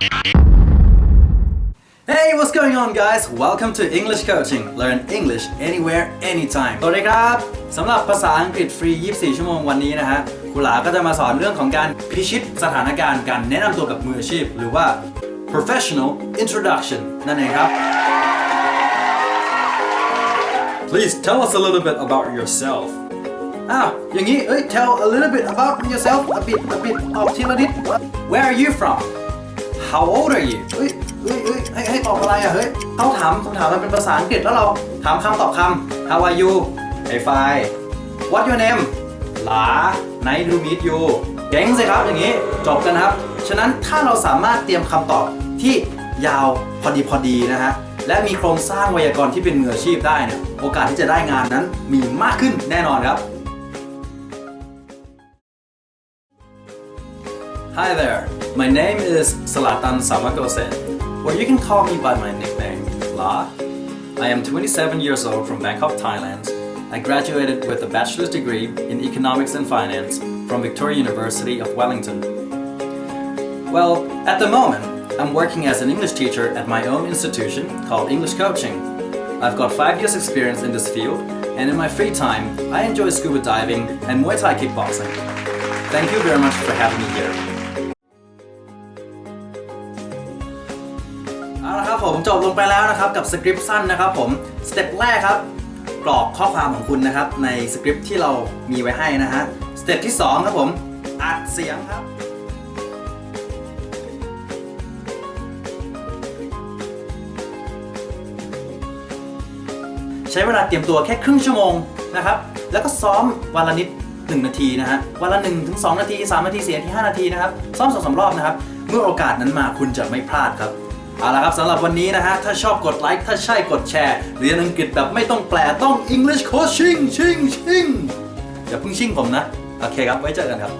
Hey what's going on guys welcome to English Coaching learn English anywhere anytime สวัสดีครับ สำหรับภาษาอังกฤษฟรี 24 ชั่วโมงวันนี้นะฮะครูหลาก็จะมาสอนเรื่องของการพิชิตสถานการณ์การแนะนำตัวกับมืออาชีพ หรือว่า professional introduction นั่นเองครับ Please tell us a little bit about yourself. อ้าวอย่างนี้เอ้ย tell a little bit about yourself a bit a bit ออกทีละนิด Where are you from How old are you เฮ้ยเฮ้ยเฮ้ยให้ให้ตอบอะไรอะเฮ้ยเขาถามคำถามมันเป็นภาษาอังกฤษแล้วเราถามคำตอบคำ How are you Hey fine What your name หลา Nice to meet you เก่งสิครับอย่างนี้จบกันครับ ฉะนั้นถ้าเราสามารถเตรียมคำตอบที่ยาวพอดีพอดีนะฮะและมีโครงสร้างไวยากรณ์ที่เป็นมืออาชีพได้เนี่ยโอกาสที่จะได้งานนั้นมีมากขึ้นแน่นอนครับ Hi there, my name is Salatan Samagosen, or you can call me by my nickname, La. I am 27 years old from Bangkok, Thailand. I graduated with a bachelor's degree in economics and finance from Victoria University of Wellington. Well, at the moment, I'm working as an English teacher at my own institution called English Coaching. I've got five years' experience in this field, and in my free time, I enjoy scuba diving and Muay Thai kickboxing. Thank you very much for having me here. ผมจบลงไปแล้วนะครับกับสคริปต์สั้นนะครับผมสเต็ปแรกครับกรอกข้อความของคุณนะครับในสคริปต์ที่เรามีไว้ให้นะฮะสเต็ปที่2ครับผมอัดเสียงครับใช้เวลาเตรียมตัวแค่ครึ่งชั่วโมงนะครับ แล้วก็ซ้อมวันละนิด 1 นาทีนะฮะ วันละ1ถึง2นาที 3 นาที4นาที 5 นาทีนะครับ ซ้อมสองสามรอบนะครับ เมื่อโอกาสนั้นมาคุณจะไม่พลาดครับ เอาละครับสำหรับวันนี้นะฮะ ถ้าชอบกดไลค์ ถ้าใช่กดแชร์ เรียนอังกฤษแบบไม่ต้องแปลต้อง English Coaching ชิงชิงอย่าเพิ่งชิงผมนะ โอเคครับ ไว้เจอกันครับ